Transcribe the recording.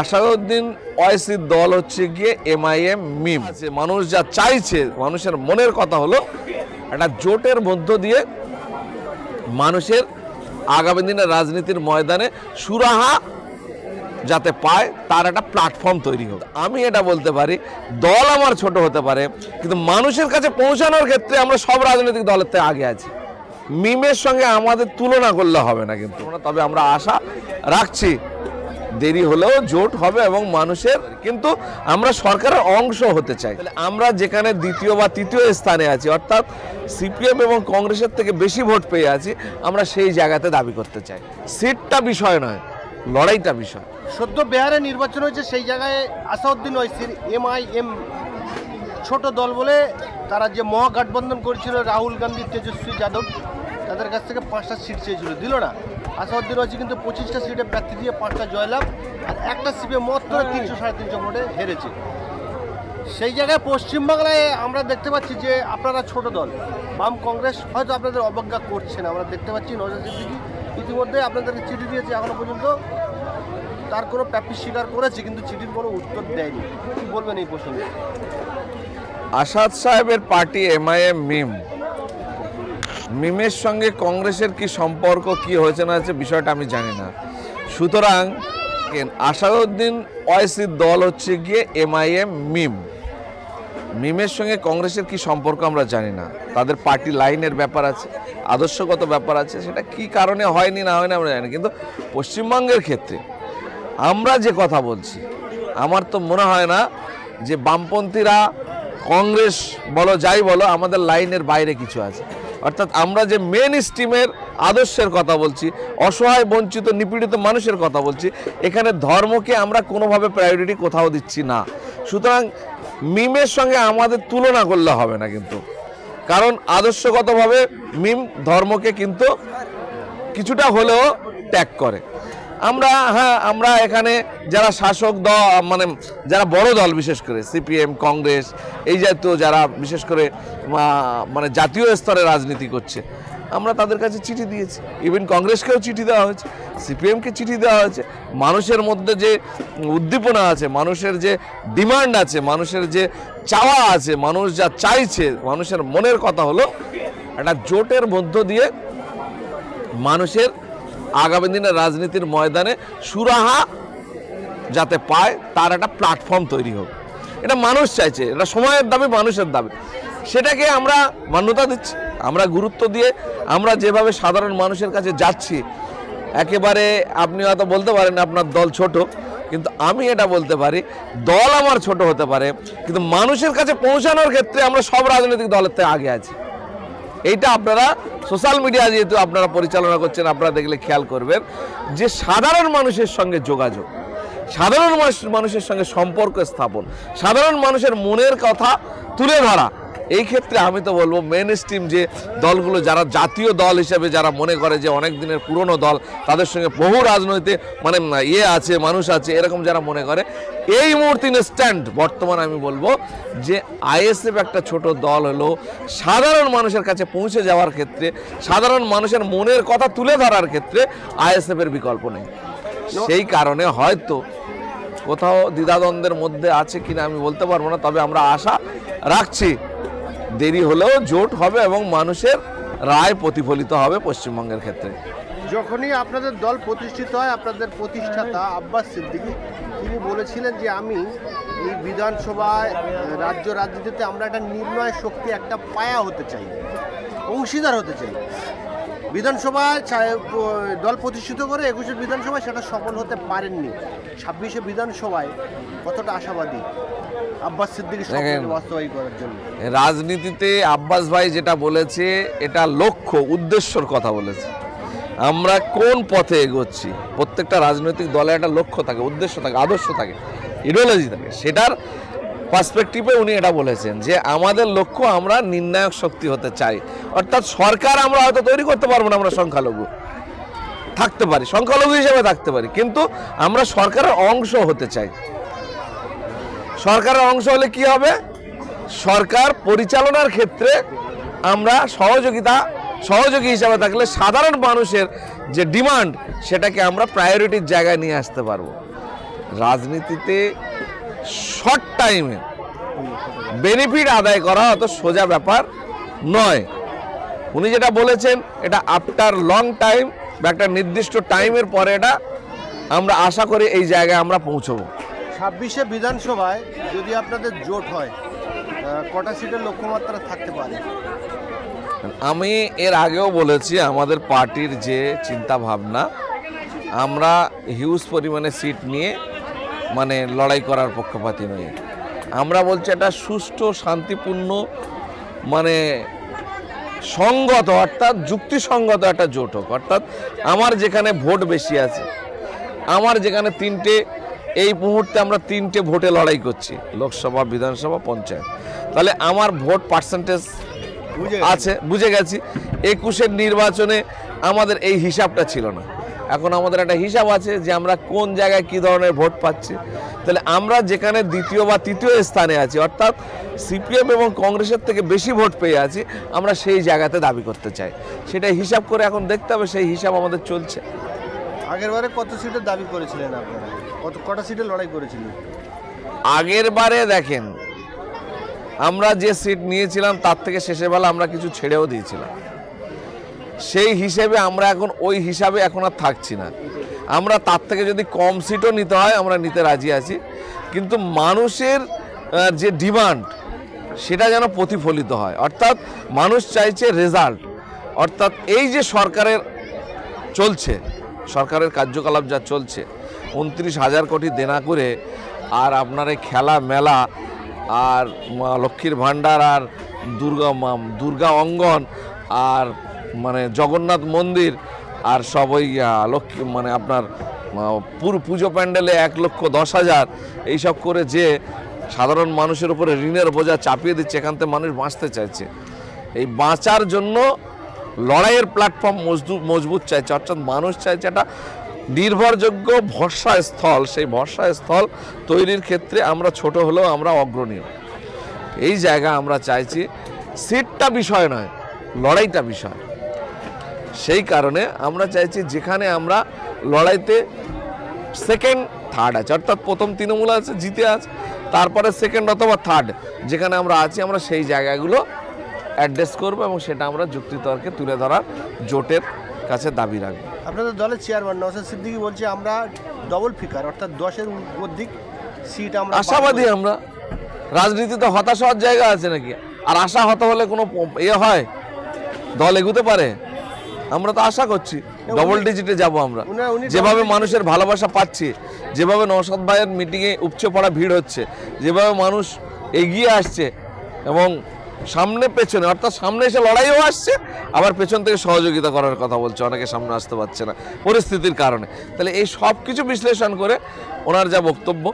আসাদুদ্দিন ওয়াইসির দল হচ্ছে গিয়ে এমআইএম মিম। আছে মানুষ যা চাইছে, মানুষের মনের কথা হলো, একটা জোটের মধ্য দিয়ে মানুষের আগামী দিনের রাজনীতির ময়দানে সুরাহা যাতে পায়, তার একটা প্ল্যাটফর্ম তৈরি হোক। আমি এটা বলতে পারি, দল আমার ছোট হতে পারে, কিন্তু মানুষের কাছে পৌঁছানোর ক্ষেত্রে আমরা সব রাজনৈতিক দলের থেকে আগে আছি। মিমের সঙ্গে আমাদের তুলনা করলে হবে না কিন্তু। তবে আমরা আশা রাখছি দেরি হলেও জোট হবে এবং মানুষের, কিন্তু আমরা সরকারের অংশ হতে চাই। আমরা যেখানে দ্বিতীয় বা তৃতীয় স্থানে আছি, অর্থাৎ সিপিএম এবং কংগ্রেসের থেকে বেশি ভোট পেয়ে আছি, আমরা সেই জায়গাতে দাবি করতে চাই। সিটটা বিষয় নয়, লড়াইটা বিষয়। সদ্য বিহারে নির্বাচন হয়েছে, সেই জায়গায় আসাউদ্দিন ওয়াইসির এম ছোট দল বলে তারা যে মহাগঠবন্ধন করেছিল, রাহুল গান্ধী, তেজস্বী যাদব, তাদের কাছ থেকে পাঁচটা সিট চেয়েছিল। দিল না? আসাউদ্দিন ওয়াইসি কিন্তু পঁচিশটা সিটে প্রার্থী দিয়ে পাঁচটা জয়লাভ। আর একটা সিপে মাত্র তিনশো সাড়ে তিনশো ভোটে হেরেছে। সেই জায়গায় পশ্চিমবাংলায় আমরা দেখতে পাচ্ছি যে আপনারা ছোট দল। বাম কংগ্রেস হয়তো আপনাদের অবজ্ঞা করছেন আমরা দেখতে পাচ্ছি নজর সিদ্দিকি ইতিমধ্যে আপনাদেরকে চিঠি দিয়েছে এখনও পর্যন্ত। তার কোনো প্রাপ্তি স্বীকার করেছে কিন্তু চিঠির কোনো উত্তর দেয়নি। কি বলবেন এই প্রসঙ্গে? আসাদ সাহেবের পার্টি এমআইএম মিম মিমের সঙ্গে কংগ্রেসের কি সম্পর্ক, কি হয়েছে না হয়েছে বিষয়টা আমি জানি না। সুতরাং আসাদুদ্দিন ওয়াইসির দল হচ্ছে গিয়ে এমআইএম মিম। মিমের সঙ্গে কংগ্রেসের কি সম্পর্ক আমরা জানি না। তাদের পার্টি লাইনের ব্যাপার আছে, আদর্শগত ব্যাপার আছে, সেটা কি কারণে হয়নি, না হয়নি আমরা জানি কিন্তু পশ্চিমবঙ্গের ক্ষেত্রে আমরা যে কথা বলছি, আমার তো মনে হয় না যে বামপন্থীরা কংগ্রেস বলো, যাই বলো, আমাদের লাইনের বাইরে কিছু আছে। অর্থাৎ আমরা যে মেন স্ট্রিমের আদর্শের কথা বলছি, অসহায়, বঞ্চিত, নিপীড়িত মানুষের কথা বলছি, এখানে ধর্মকে আমরা কোনোভাবে প্রায়োরিটি কোথাও দিচ্ছি না। সুতরাং মিমের সঙ্গে আমাদের তুলনা করলে হবে না কিন্তু। কারণ আদর্শগতভাবে মিম ধর্মকে কিন্তু কিছুটা হলেও ত্যাগ করে। আমরা হ্যাঁ আমরা এখানে যারা শাসক দল মানে যারা বড় দল বিশেষ করে, সিপিএম, কংগ্রেস, এই জাতীয় যারা বিশেষ করে মানে জাতীয় স্তরে রাজনীতি করছে, আমরা তাদের কাছে চিঠি দিয়েছি। ইভেন কংগ্রেসকেও চিঠি দেওয়া হয়েছে, সিপিএমকে চিঠি দেওয়া হয়েছে। মানুষের মধ্যে যে উদ্দীপনা আছে, মানুষের যে ডিমান্ড আছে, মানুষের যে চাওয়া আছে, মানুষ যা চাইছে, মানুষের মনের কথা হলো, একটা জোটের মধ্য দিয়ে মানুষের আগামী দিনের রাজনীতির ময়দানে সুরাহা যাতে পায়, তার একটা প্ল্যাটফর্ম তৈরি হোক। এটা মানুষ চাইছে, এটা সময়ের দাবি, মানুষের দাবি। সেটাকে আমরা মান্যতা দিচ্ছি, আমরা গুরুত্ব দিয়ে আমরা যেভাবে সাধারণ মানুষের কাছে যাচ্ছি, একেবারে আপনি হয়তো বলতে পারেন আপনার দল ছোট, কিন্তু আমি এটা বলতে পারি, দল আমার ছোট হতে পারে, কিন্তু মানুষের কাছে পৌঁছানোর ক্ষেত্রে আমরা সব রাজনৈতিক দলের থেকে আগে আছি। এইটা আপনারা সোশ্যাল মিডিয়া যেহেতু আপনারা পরিচালনা করছেন, আপনারা দেখলে খেয়াল করবেন যে সাধারণ মানুষের সঙ্গে যোগাযোগ, সাধারণ মানুষ- মানুষের সঙ্গে সম্পর্ক স্থাপন, সাধারণ মানুষের মনের কথা তুলে ধরা এই ক্ষেত্রে আমি তো বলব মেন স্ট্রিম যে দলগুলো যারা জাতীয় দল হিসেবে যারা মনে করে যে অনেক দিনের পুরনো দল, তাদের সঙ্গে বহু রাজনৈতিক মানে ইয়ে আছে, মানুষ আছে, এরকম যারা মনে করে, এই মুহূর্তে স্ট্যান্ড বর্তমান আমি বলব যে আইএসএফ একটা ছোট দল হলো, সাধারণ মানুষের কাছে পৌঁছে যাওয়ার ক্ষেত্রে, সাধারণ মানুষের মনের কথা তুলে ধরার ক্ষেত্রে আইএসএফ এর বিকল্প নেই। সেই কারণে হয়তো কোথাও দ্বিধাদ্বন্দ্বের মধ্যে আছে কিনা আমি বলতে পারব না, তবে আমরা আশা রাখছি দেরি হলেও জোট হবে এবং মানুষের রায় প্রতিফলিত হবে পশ্চিমবঙ্গের ক্ষেত্রে। যখনই আপনাদের দল প্রতিষ্ঠিত হয়, আপনাদের প্রতিষ্ঠাতা আব্বাস সিদ্দিকি, তিনি বলেছিলেন যে আমি এই বিধানসভায় রাজ্য রাজনীতিতে আমরা একটা নির্ণয় শক্তি, একটা পায়া হতে চাই, অংশীদার হতে চাই। বিধানসভায় দল প্রতিষ্ঠিত করে একুশে বিধানসভায় সেটা সফল হতে পারেননি। ছাব্বিশে বিধানসভায় কতটা আশাবাদী? আব্বাস সিদ্দিকী বাস্তবায়ী করার জন্য। রাজনীতিতে আব্বাস ভাই যেটা বলেছে এটা লক্ষ্য উদ্দেশ্যর কথা বলেছে। আমরা কোন পথে এগোচ্ছি? প্রত্যেকটা রাজনৈতিক দলের একটা লক্ষ্য থাকে উদ্দেশ্য থাকে আদর্শ থাকে ইডিওলজি থাকে। সেটার পার্সপেক্টিভে উনি এটা বলেছেন যে আমাদের লক্ষ্য আমরা নির্ণায়ক শক্তি হতে চাই। অর্থাৎ সরকার আমরা হয়তো তৈরি করতে পারব না আমরা সংখ্যালঘু। থাকতে পারি, সংখ্যালঘু হিসেবে থাকতে পারি, কিন্তু আমরা সরকারের অংশ হতে চাই। সরকারের অংশ হলে কি হবে? সরকার পরিচালনার ক্ষেত্রে আমরা সহযোগিতা, সহযোগী হিসাবে থাকলে সাধারণ মানুষের যে ডিমান্ড, সেটাকে আমরা প্রায়োরিটির জায়গায় নিয়ে আসতে পারব। রাজনীতিতে শর্ট টাইমে। বেনিফিট আদায় করা অত সোজা ব্যাপার নয়। উনি যেটা বলেছেন এটা আফটার লং টাইম বা একটা নির্দিষ্ট টাইমের পরে এটা আমরা আশা করি এই জায়গায় আমরা পৌঁছবো। ছাব্বিশে বিধানসভায় যদি আপনাদের জোট হয় কটা সিটের লক্ষ্যমাত্রা থাকতে পারে? আমি এর আগেও বলেছি আমাদের পার্টির যে চিন্তা ভাবনা আমরা হিউজ পরিমাণে সিট নিয়ে মানে লড়াই করার পক্ষপাতী নই। আমরা বলছি এটা সুষ্ঠু শান্তিপূর্ণ মানে সঙ্গত অর্থাৎ যুক্তিসঙ্গত একটা জোট হোক। অর্থাৎ আমার যেখানে ভোট বেশি আছে আমার যেখানে তিনটে এই মুহূর্তে আমরা তিনটে ভোটে লড়াই করছি লোকসভা বিধানসভা পঞ্চায়েত। তাহলে আমার ভোট পার্সেন্টেজ আছে বুঝে গেছি। একুশের নির্বাচনে আমাদের এই হিসাবটা ছিল না। এখন আমাদের একটা হিসাব আছে যে আমরা কোন জায়গায় কি ধরনের ভোট পাচ্ছি। তাহলে আমরা যেখানে দ্বিতীয় বা তৃতীয় স্থানে আছি অর্থাৎ সিপিএম এবং কংগ্রেসের থেকে বেশি ভোট পেয়ে আছি আমরা সেই জায়গাতে দাবি করতে চাই। সেটা হিসাব করে এখন দেখতে হবে সেই হিসাব আমাদের চলছে। আগের বারে কত সিটের দাবি করেছিলেন আপনারা? কত কটা সিটে লড়াই করেছিলেন? আগের বারে দেখেন আমরা যে সিট নিয়েছিলাম তার থেকে শেষের বেলা আমরা কিছু ছেড়েও দিয়েছিলাম। সেই হিসেবে আমরা এখন, ওই হিসাবে এখন আর থাকছি না। আমরা তার থেকে যদি কম সিটও নিতে হয়, আমরা নিতে রাজি আছি। কিন্তু মানুষের যে ডিমান্ড সেটা যেন প্রতিফলিত হয়। অর্থাৎ মানুষ চাইছে রেজাল্ট অর্থাৎ এই যে সরকারের চলছে, সরকারের কার্যকলাপ যা চলছে, উনত্রিশ হাজার কোটি দেনা করে আর আপনার এই খেলা মেলা আর লক্ষ্মীর ভাণ্ডার আর দুর্গা দুর্গা অঙ্গন আর মানে জগন্নাথ মন্দির আর সব ওই লক্ষ্মী মানে আপনার পুরো পুজো প্যান্ডেলে এক লক্ষ দশ হাজার। এইসব করে যে সাধারণ মানুষের উপরে ঋণের বোঝা চাপিয়ে দিচ্ছে, এখান থেকে মানুষ বাঁচতে চাইছে। এই বাঁচার জন্য লড়াইয়ের প্ল্যাটফর্ম মজবুত মজবুত চাইছে, অর্থাৎ মানুষ চাইছে একটা নির্ভরযোগ্য ভরসা স্থল সেই ভরসা স্থল তৈরির ক্ষেত্রে আমরা ছোট হলেও আমরা অগ্রণীয় এই জায়গা আমরা চাইছি, সিটটা বিষয় নয়, লড়াইটা বিষয়। সেই কারণে আমরা চাইছি যেখানে আমরা লড়াইতে সেকেন্ড থার্ড আছে। অর্থাৎ প্রথম তৃণমূল আছে জিতে আছে তারপরে সেকেন্ড অথবা থার্ড যেখানে আমরা আছি আমরা সেই জায়গাগুলো অ্যাড্রেস করব এবং সেটা আমরা যুক্তিতর্কে তুলে ধরার জোটের কাছে দাবি রাখব। আপনাদের দলের চেয়ারম্যান নওসাদ সিদ্দিকি বলছে আমরা ডবল ফিকার অর্থাৎ দশের অধিক সিট আমরা আশাবাদী আমরা। রাজনীতিতে হতাশ হওয়ার জায়গা আছে নাকি? আর আশা হতা হলে কোনো ইয়ে হয়? দল এগুতে পারে? আমরা তো আশা করছি। ডবল ডিজিটে যাব আমরা। যেভাবে মানুষের ভালোবাসা পাচ্ছি যেভাবে নৌসাদ ভাইয়ের মিটিংয়ে উপচে পড়া ভিড় হচ্ছে যেভাবে মানুষ এগিয়ে আসছে এবং সামনে পেছনে অর্থাৎ সামনে এসে লড়াইও আসছে আবার পেছন থেকে সহযোগিতা করার কথা বলছে অনেকে সামনে আসতে পারছে না পরিস্থিতির কারণে। তাহলে এই সব কিছু বিশ্লেষণ করে ওনার যা বক্তব্য